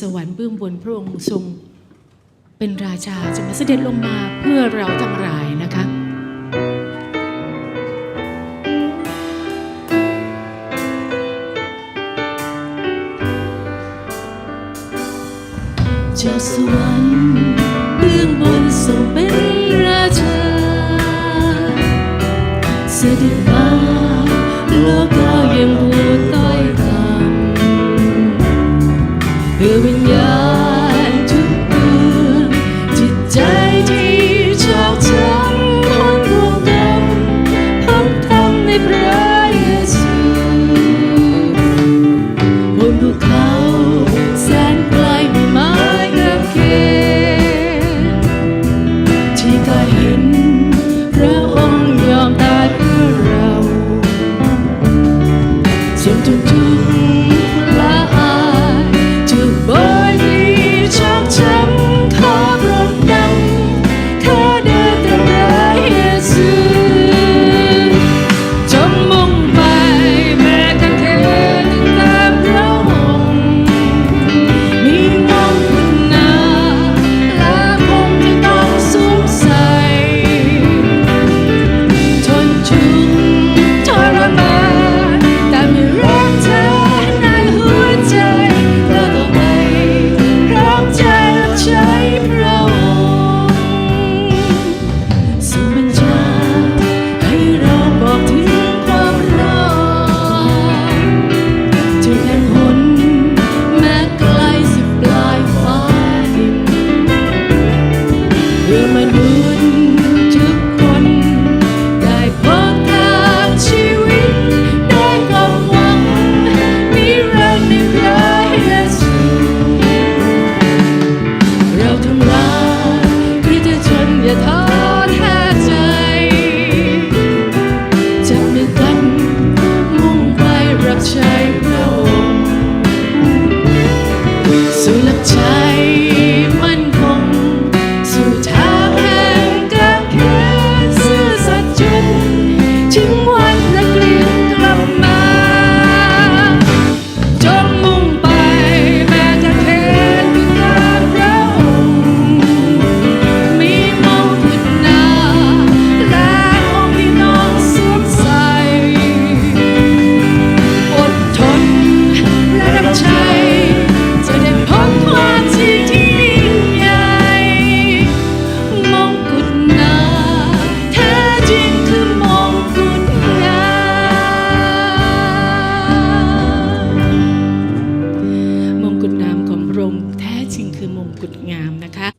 สวรรค์เบื้องบนพระองค์ทรงเป็นราชาจะมาเสด็จลงมาเพื่อเราทั้งหลายนะคะจาสวรรค์เบื้องบนทรงเป็นราชา เสด็จมาโลกเรายังบูต คือวิญญาณ through my mood. 因为。